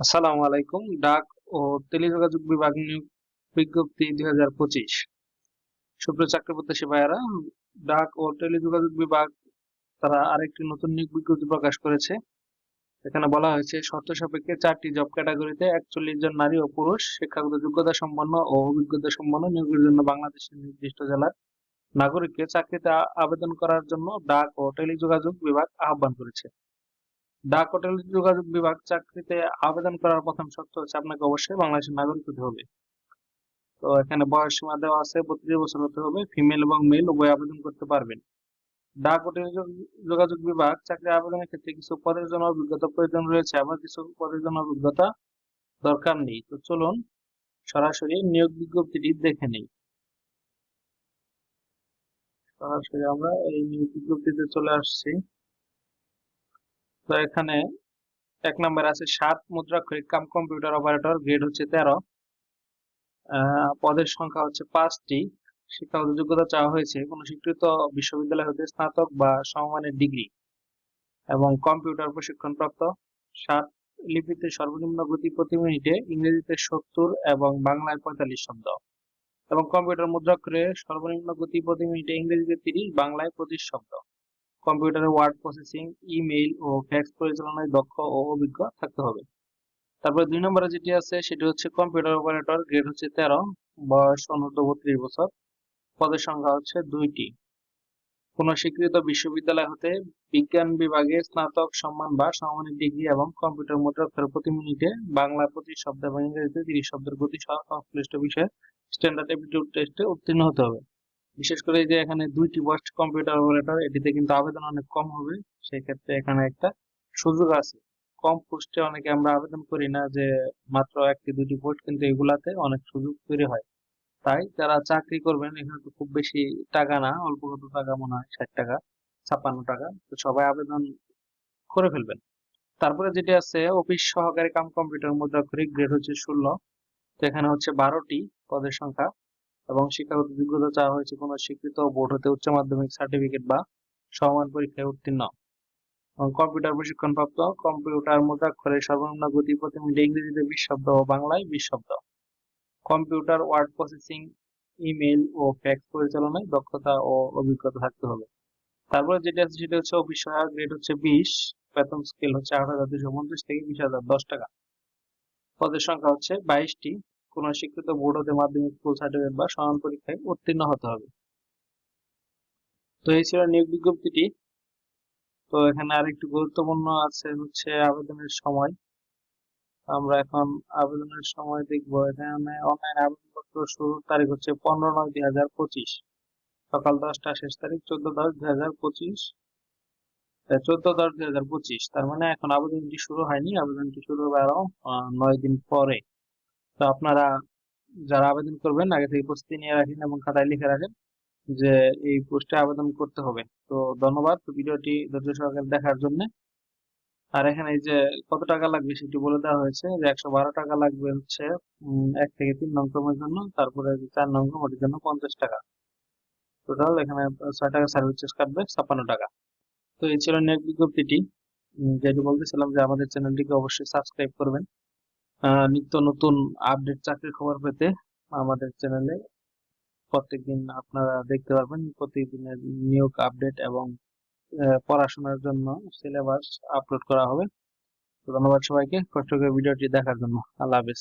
আসসালামু আলাইকুম, ডাক ও টেলিযোগাযোগ বিভাগ নিয়োগ বিজ্ঞপ্তি দুই হাজার পঁচিশ। সুপ্রিয় চাকরি প্রত্যাশী ডাক ও টেলিযোগাযোগ বিভাগ তারা আরেকটি নতুন নিয়োগ বিজ্ঞপ্তি প্রকাশ করেছে। এখানে বলা হয়েছে, শর্ত সাপেক্ষে চারটি জব ক্যাটাগরিতে একচল্লিশ জন নারী ও পুরুষ, শিক্ষাগত যোগ্যতা সম্পন্ন ও অভিজ্ঞতা সম্পন্ন নিয়োগের জন্য বাংলাদেশের নির্দিষ্ট জেলার নাগরিককে চাকরিতে আবেদন করার জন্য ডাক ও টেলিযোগাযোগ বিভাগ আহ্বান করেছে। ডাক ও টেলিযোগাযোগ বিভাগ চাকরিতে আবেদন করার প্রথম শর্ত হচ্ছে আপনাকে অবশ্যই বাংলাদেশের নাগরিক হতে হবে। তো এখানে বয়স সীমা দেওয়া আছে, বত্রিশ বছর হতে হবে, ফিমেল এবং মেল, উভয় আবেদন করতে পারবেন। ডাক ও টেলিযোগাযোগ বিভাগ চাকরি আবেদনের ক্ষেত্রে কিছু পদের জন্য অভিজ্ঞতা প্রয়োজন রয়েছে আবার কিছু পদের জন্য অভিজ্ঞতা দরকার নেই। তো চলুন সরাসরি নিয়োগ বিজ্ঞপ্তিটি দেখে নেই। সরাসরি আমরা এই নিয়োগ বিজ্ঞপ্তিতে চলে আসছি। তো এখানে এক নম্বর আছে সাত মুদ্রাক্ষরিক কাম কম্পিউটার অপারেটর, গ্রেড হচ্ছে তেরো। পদের সংখ্যা হচ্ছে পাঁচটি। শিক্ষাগত যোগ্যতা চাওয়া হয়েছে কোন স্বীকৃত বিশ্ববিদ্যালয় হতে স্নাতক বা সমমানের ডিগ্রি এবং কম্পিউটার প্রশিক্ষণপ্রাপ্ত। সাত লিপিতে সর্বনিম্ন গতি প্রতি মিনিটে ইংরেজিতে সত্তর এবং বাংলায় পঁয়তাল্লিশ শব্দ এবং কম্পিউটার মুদ্রাক্ষরে সর্বনিম্ন গতি প্রতি মিনিটে ইংরেজিতে তিরিশ, বাংলায় পঁচিশ শব্দ। কম্পিউটারে ওয়ার্ড প্রসেসিং, ইমেইল ও ফ্যাক্স পরিচালনায় দক্ষ ও অভিজ্ঞ থাকতে হবে। তারপরে দুই নম্বরে যেটি আছে, সেটি হচ্ছে কম্পিউটার অপারেটর, গ্রেড হচ্ছে তেরো, বয়স অনূর্ধ্ব বত্রিশ বছর। পদের সংখ্যা হচ্ছে দুইটি। কোন স্বীকৃত বিশ্ববিদ্যালয় হতে বিজ্ঞান বিভাগে স্নাতক, সম্মান বা সমমানের ডিগ্রি এবং কম্পিউটার মুদ্রাক্ষর প্রতি মিনিটে বাংলা প্রতি শব্দ এবং ইংরেজিতে তিরিশ শব্দের গতি সহ সংশ্লিষ্ট বিষয়ে স্ট্যান্ডার্ড অ্যাপটিটিউড টেস্টে উত্তীর্ণ হতে হবে। বিশেষ করে যে এখানে দুইটি পোস্ট কম্পিউটার অপারেটর এটিতে কিন্তু আবেদন অনেক কম হবে। সেই ক্ষেত্রে এখানে একটা সুযোগ আছে। কম পোস্টে অনেকে আমরা আবেদন করি না যে মাত্র একটি দুটি পোস্ট কিন্তু এগুলাতে অনেক সুযোগ তৈরি হয়। তাই যারা চাকরি করবেন, এখানে তো খুব বেশি টাকা না অল্প কত টাকা মনে হয়, ষাট টাকা, ছাপ্পান্ন টাকা। তো সবাই আবেদন করে ফেলবেন। তারপরে যেটি আছে অফিস সহকারী কাম কম্পিউটার মুদ্রাক্ষরিক গ্রেড হচ্ছে ষোলো। তো এখানে হচ্ছে বারোটি পদের সংখ্যা। এবং শিক্ষাগত যোগ্যতা চাওয়া হয়েছে কোনো স্বীকৃত বোর্ড হতে উচ্চ মাধ্যমিক সার্টিফিকেট বা সমান পরীক্ষায় উত্তীর্ণ। এবং কম্পিউটার প্রশিক্ষণপ্রাপ্ত কম্পিউটার মুদ্রাক্ষরের সর্বনিম্ন গতি প্রতি মিনিটে ইংরেজিতে বিশ শব্দ ও বাংলায় বিশ শব্দ। কম্পিউটার ওয়ার্ড প্রসেসিং ইমেল ও ফ্যাক্স পরিচালনায় দক্ষতা ও অভিজ্ঞতা থাকতে হবে। তারপরে যেটা আছে সেটা হচ্ছে অফিস সহায়ক গ্রেড হচ্ছে বিশ বেতন স্কেল হচ্ছে আট হাজার দুশো পঞ্চাশ থেকে বিশ হাজার দশ টাকা। পদের সংখ্যা হচ্ছে বাইশটি। কোন স্বীকৃত বোর্ড হতে মাধ্যমিক স্কুল সার্টিফিকেট বা সমান পরীক্ষায় উত্তীর্ণ হতে হবে। তো এই ছিল নিয়োগ বিজ্ঞপ্তিটি। তো এখানে আরেকটু গুরুত্বপূর্ণ আছে হচ্ছে আবেদনের সময়। আমরা এখন আবেদনের সময় দেখব। এখানে অনলাইন আবেদনপত্র শুরুর তারিখ হচ্ছে পনেরো নয় দুই হাজার পঁচিশ। সকাল দশটা, শেষ তারিখ চোদ্দ দশ দুই হাজার পঁচিশ। চোদ্দ দশ দুই হাজার পঁচিশ, তার মানে এখন আবেদনটি শুরু হয়নি। আবেদনটি শুরু হবে আরও নয় দিন পরে। তো আপনারা যারা আবেদন করবেন, আগে থেকে প্রস্তুতি নিয়ে রাখেন এবং খাতায় লিখে রাখেন যে এই পোস্টে আবেদন করতে হবে। তো ধন্যবাদ। ভিডিওটি ধৈর্য সহকারে দেখার জন্য। আর এখানে এই যে কত টাকা লাগবে সেটি বলে দেওয়া হয়েছে যে একশো বারো টাকা লাগবে হচ্ছে এক থেকে তিন নং ক্রমের জন্য। তারপরে চার নং ক্রম, ওটির জন্য পঞ্চাশ টাকা। টোটাল এখানে ছয় টাকা সার্ভিস চার্জ কাটবে, ছাপ্পান্ন টাকা। তো এই ছিল নেট বিজ্ঞপ্তিটি। যেটি বলতেছিলাম যে আমাদের চ্যানেলটিকে অবশ্যই সাবস্ক্রাইব করবেন। নিত্য নতুন আপডেট চাকরির খবর পেতে আমাদের চ্যানেলে প্রত্যেকদিন আপনারা দেখতে পারবেন প্রতিদিনের নিয়োগ আপডেট এবং পড়াশোনার জন্য সিলেবাস আপলোড করা হবে। ধন্যবাদ সবাইকে। কষ্ট করে ভিডিওটি দেখার জন্য। আল্লাহ হাফেজ।